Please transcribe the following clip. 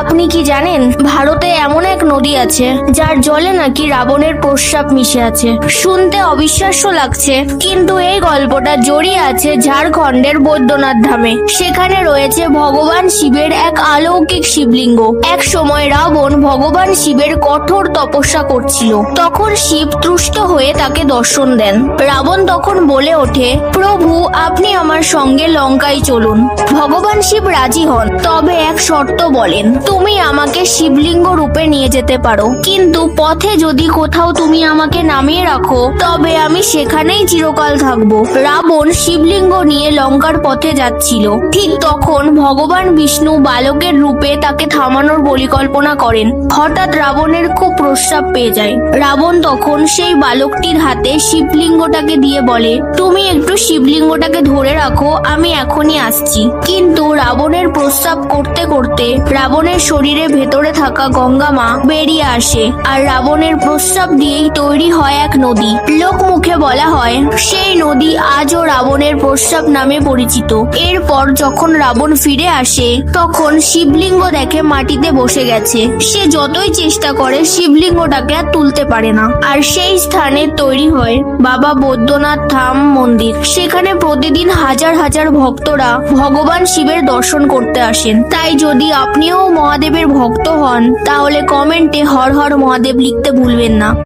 আপনি কি জানেন, ভারতে এমন এক নদী আছে, যার জলে নাকি রাবণের প্রস্রাব মিশে আছে। শুনতে অবিশ্বাস্য লাগছে, কিন্তু এই গল্পটা জড়িয়ে আছে ঝাড়খণ্ডের বৈদ্যনাথ ধামে। সেখানে রয়েছে ভগবান শিবের এক অলৌকিক শিবলিঙ্গ। এক সময় রাবণ ভগবান শিবের কঠোর তপস্যা করছিল। তখন শিব তুষ্ট হয়ে তাকে দর্শন দেন। রাবণ তখন বলে ওঠে, প্রভু, আপনি আমার সঙ্গে লঙ্কায় চলুন। ভগবান শিব রাজি হন, তবে এক শর্ত বলেন তুমি আমাকে শিবলিঙ্গ রূপে নিয়ে যেতে পারো। কিন্তু পথে যদি কোথাও তুমি আমাকে নামিয়ে রাখো, তবে আমি সেখানেই চিরকাল থাকব। রাবণ শিবলিঙ্গ নিয়ে লঙ্কার পথে যাচ্ছিল। ঠিক তখন ভগবান বিষ্ণু বালকের রূপে তাকে থামানোর পরিকল্পনা করেন। হঠাৎ রাবণের খুব প্রস্রাব পেয়ে যায়। রাবণ তখন সেই বালকটির হাতে শিবলিঙ্গটাকে দিয়ে বলে, তুমি একটু শিবলিঙ্গটাকে ধরে রাখো, আমি এখনই আসছি। কিন্তু রাবণের প্রস্রাব করতে করতে রাবণের শরীরে ভেতরে থাকা গঙ্গা মা বেরিয়ে আসে আর রাবণের প্রস্রাব দিয়েই তৈরি হয় এক নদী। লোক মুখে বলা হয়, সেই নদী আজও রাবণের প্রস্রাব নামে পরিচিত। এরপর যখন রাবণ ফিরে আসে, তখন শিবলিঙ্গ দেখে মাটিতে বসে গেছে। সে যতই চেষ্টা করে, শিবলিঙ্গটাকে আর তুলতে পারে না। আর সেই স্থানে তৈরি হয় বাবা বৈদ্যনাথ ধাম মন্দির। সেখানে প্রতিদিন হাজার হাজার ভক্তরা ভগবান শিবের দর্শন করতে আসেন। তাই যদি আপনিও মহাদেবের ভক্ত হন তাহলে কমেন্টে হর হর মহাদেব লিখতে ভুলবেন না।